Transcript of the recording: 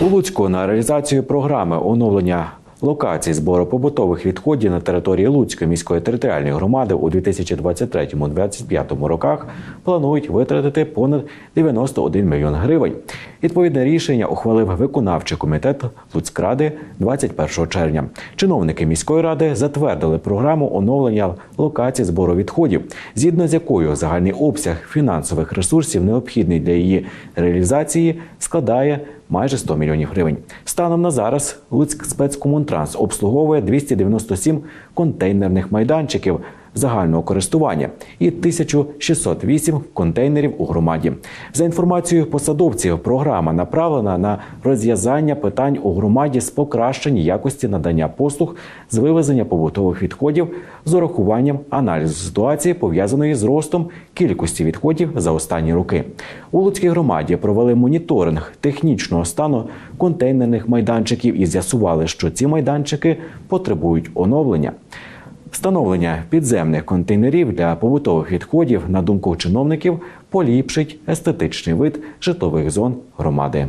У Луцьку на реалізацію програми оновлення локацій збору побутових відходів на території Луцької міської територіальної громади у 2023-2025 роках планують витратити понад 91 мільйон гривень. Відповідне рішення ухвалив виконавчий комітет Луцькради 21 червня. Чиновники міської ради затвердили програму оновлення локацій збору відходів, згідно з якою загальний обсяг фінансових ресурсів, необхідний для її реалізації, складає майже 100 мільйонів гривень. Станом на зараз Луцьк спецкомунтранс обслуговує 297 контейнерних майданчиків загального користування і 1608 контейнерів у громаді. За інформацією посадовців, програма направлена на розв'язання питань у громаді з покращення якості надання послуг з вивезення побутових відходів з урахуванням аналізу ситуації, пов'язаної з ростом кількості відходів за останні роки. У Луцькій громаді провели моніторинг технічного стану контейнерних майданчиків і з'ясували, що ці майданчики потребують оновлення. Встановлення підземних контейнерів для побутових відходів, на думку чиновників, поліпшить естетичний вид житлових зон громади.